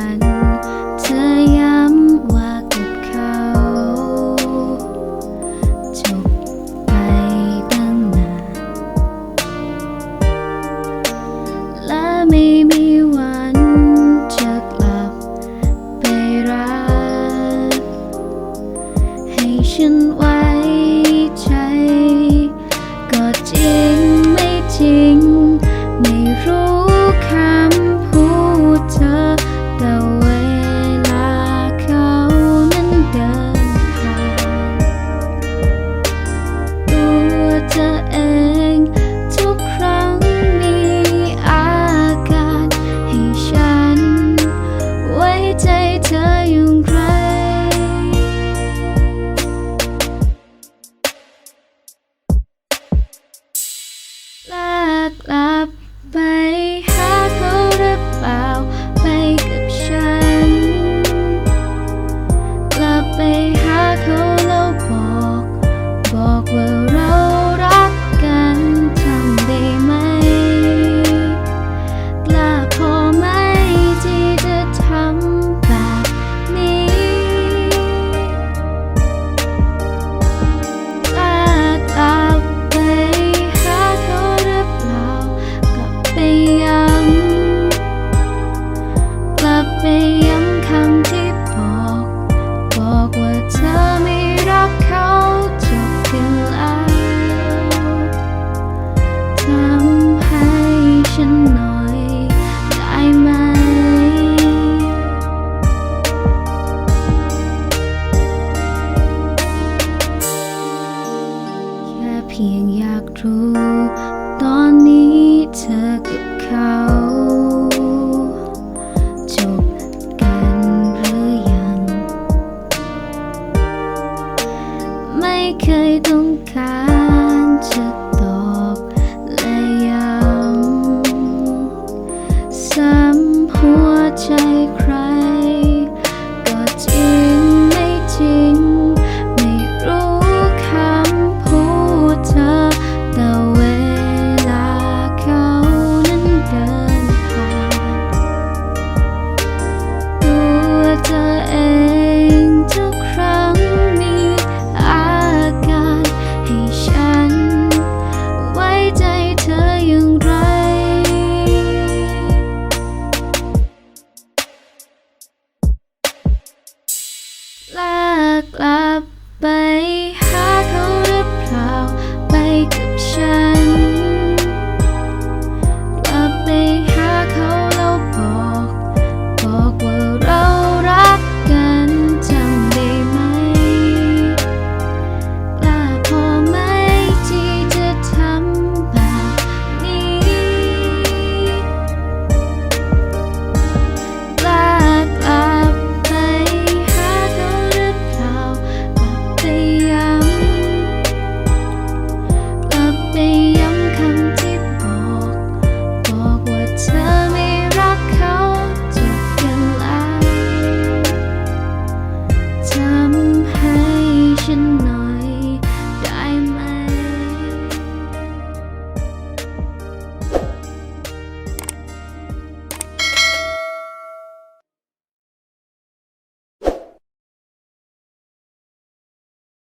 ัน เธอย้ำว่ากับเขาจบไปตั้งนานและไม่มีวันจะกลับไปรัก ให้ฉันไว้ใจ ก็จริงไม่จริง ไม่รู้คำพูดเธอ แต่เวลาเขานั้นเดินผ่านตัวเธอเองทุกครั้งมีอาการให้ฉัน ไว้ใจเธออย่างไรแกลับ รู้ ตอนนี้เธอกับเขาจบกันหรือยัง ไม่เคยต้องการจะตอบและย้งซ้ำหัวใจ lạc lạc bay hát